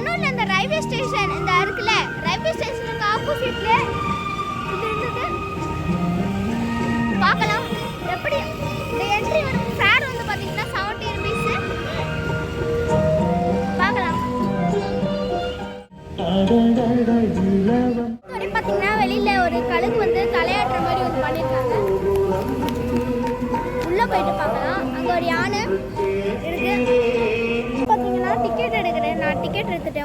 Station இந்த இருக்குல்ல railway ஸ்டேஷனுக்கு ஆப்போசிட்ல இது இருந்தது பார்க்கலாம். எப்படி? இந்த என்ட்ரி வரும் ஃபேர் வந்து பார்த்தீங்கன்னா செவன்ட்டி ருபீஸ் பார்க்கலாம். பார்த்தீங்கன்னா வெளியில ஒரு கழுகு வந்து தலையாட்டுற மாதிரி வந்து பண்ணியிருக்காங்க உள்ள போயிட்டு பார்க்கலாம்.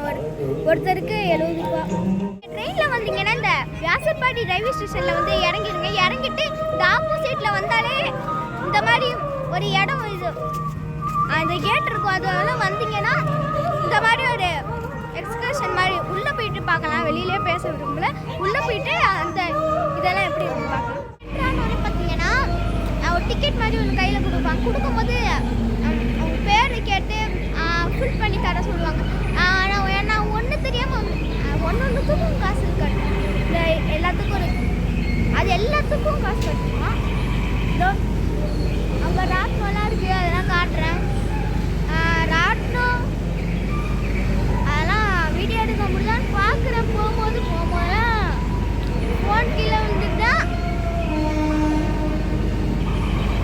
ஒரு ஒருத்தருக்கு எழுபது ரூபா. ட்ரெயினில் வந்தீங்கன்னா இந்த வியாசப்பாடி ரயில்வே ஸ்டேஷனில் வந்து இறங்கிடுங்க இறங்கிட்டு இந்த ஆப்போசிட்டில் வந்தாலே இந்த மாதிரி ஒரு இடம் இது. அந்த கேட் இருக்கும் அதெல்லாம் வந்தீங்கன்னா இந்த மாதிரி ஒரு எக்ஸ்கர்ஷன் மாதிரி உள்ளே போயிட்டு பார்க்கலாம். வெளியிலே பேச விரும்பல. உள்ளே போயிட்டு அந்த இதெல்லாம் எப்படி பார்க்கலாம். பார்த்தீங்கன்னா ஒரு டிக்கெட் மாதிரி ஒன்று கையில் கொடுப்பாங்க. கொடுக்கும்போது அவங்க பேர் கேட்டு ஃபுல் பண்ணி தர சொல்லுவாங்க ஆனால் ஏன்னா ஒன்று தெரியாமல் ஒன்று காசு கட்டணும். இந்த எல்லாத்துக்கும் ஒரு அது எல்லாத்துக்கும் காசு கட்டணும்? இதோ அங்கே ராட்னம்லாம் இருக்கு அதெல்லாம் காட்டுறேன். ஆஹ் ராட்னம் அதெல்லாம் வீடியோ எடுக்க முடியலான்னு பார்க்குறேன் போகும்போது போகும்போதுலாம் ஃபோன் கீழே விழுந்துட்டா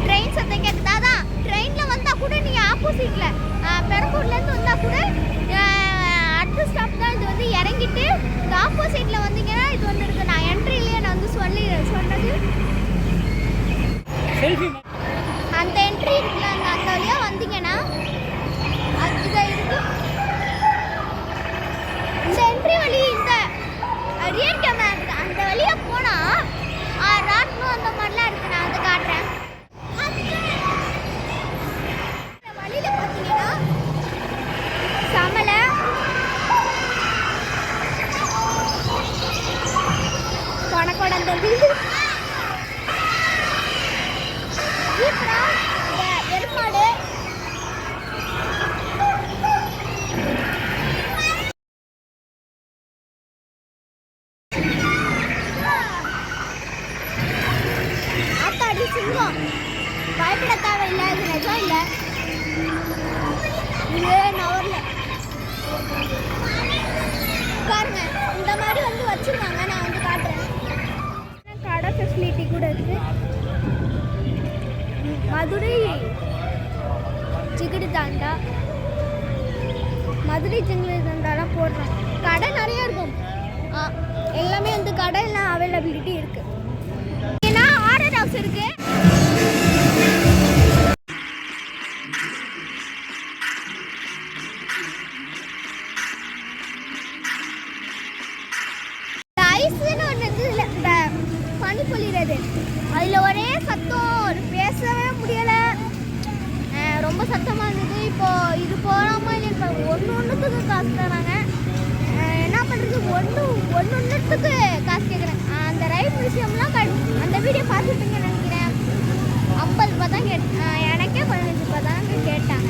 ட்ரெயின் சத்தம் கேட்குதா தான் ட்ரெயினில் வந்தால் கூட நீங்கள் ஆப்போசிட்டில் பெரம்பூர்லேருந்து வந்தால் கூட ஆஹ் அடுத்த ஸ்டாப் தான் இது வந்து இறங்கிட்டு இந்த ஆப்போசிட்டில் வந்தீங்கன்னா இது வந்து இருக்குது நான் என்ட்ரிலேயே நான் வந்து சொல்லி சொன்னது செல்ஃபி மதுரை சிகிடி தாண்டா. மதுரை சிங்கிடி தாண்டாலாம் போடுறோம். கடை நிறைய இருக்கும். எல்லாமே வந்து கடையெல்லாம் அவைலபிலிட்டி இருக்கு. ஏன்னா ஆர்டர் ஹவுஸ் இருக்கு. பனி பொழிகிறது அதில் ஒரே சத்தம். ஒரு பேசவே முடியலை. ரொம்ப சத்தமாக இருந்தது. இப்போது இது போகாமல் எனக்கு ஒன்று ஒன்றுத்துக்கு காசு தராங்க. என்ன பண்ணுறது ஒன்று ஒன்று ஒன்றுத்துக்கு காசு கேட்குறேன் அந்த ரைட் விஷயம்லாம் கட் அந்த வீடியோ பார்த்துருப்பீங்கன்னு நினைக்கிறேன் ஐம்பது ரூபா தான் கேட் அஹ் எனக்கே பதினஞ்சு ரூபா தான் கேட்டாங்க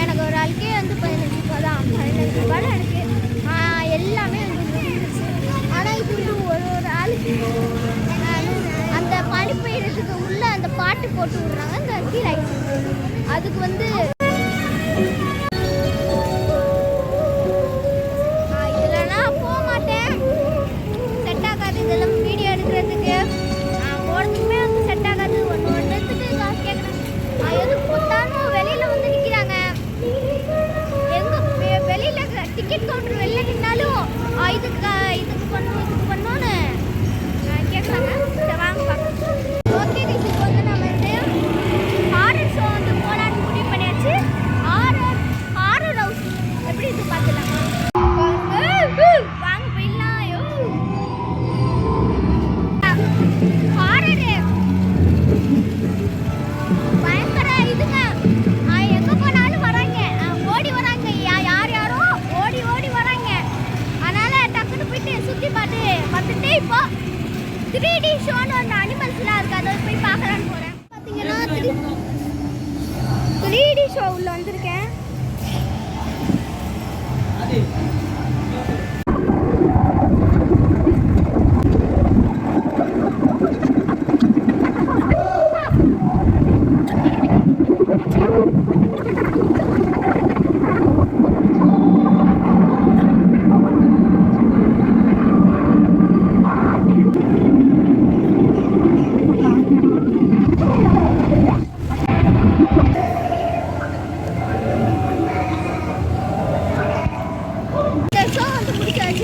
எனக்கு ஒரு ஆளுக்கே வந்து பதினஞ்சு ரூபா தான் பதினஞ்சு ரூபா தான் எனக்கு அஹ் எல்லாமே வந்து இருந்துச்சு ஆனால் இது வந்து ஒரு ஒரு ஆளுக்கு அஹ் அந்த பனி பெய்யறதுக்கு உள்ள அந்த போட்டு விடுறாங்க. இந்த கீழே அதுக்கு வந்து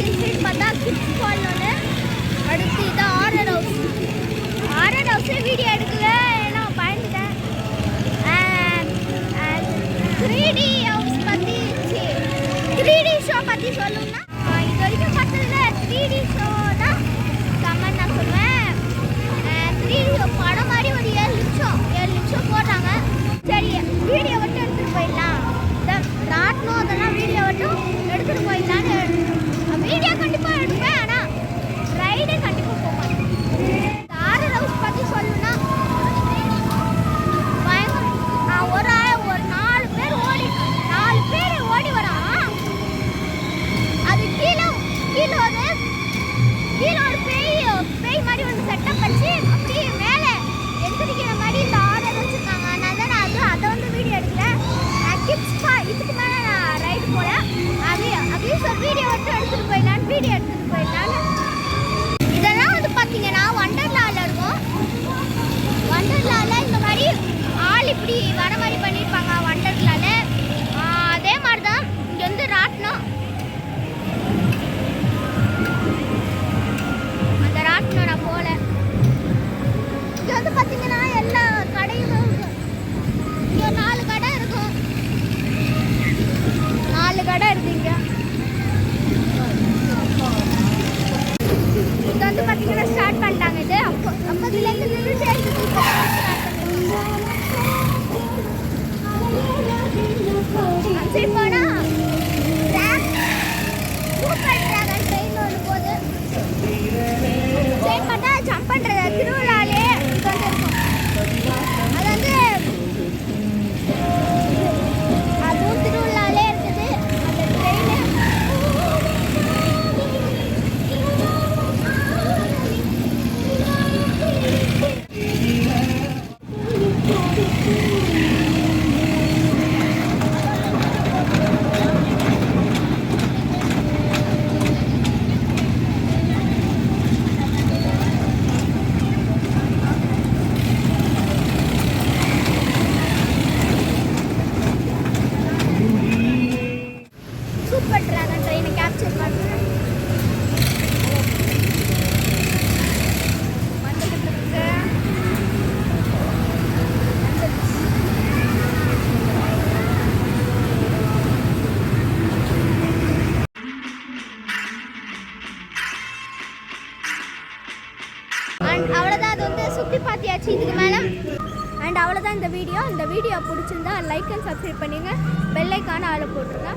திருப்பி பார்த்தா கிட்ஸ் பால்னு அடுத்து இது ஆர்டர் ஹவுஸ் ஆர்டர் ஹவுஸே வீடியோ எடுக்கல ஏன்னா பயந்துட்டேன். த்ரீ டி ஹவுஸ் பற்றி த்ரீ டி ஷோ பற்றி சொல்லணும்னா tempat dingin aja. ஆச்சு இதுக்கு மேலே அண்ட் அவ்வளோதான் இந்த வீடியோ. இந்த வீடியோ பிடிச்சிருந்தா லைக் அண்ட் சப்ஸ்கிரைப் பண்ணிங்க பெல்லைக்கான ஆளை போட்டுருங்க.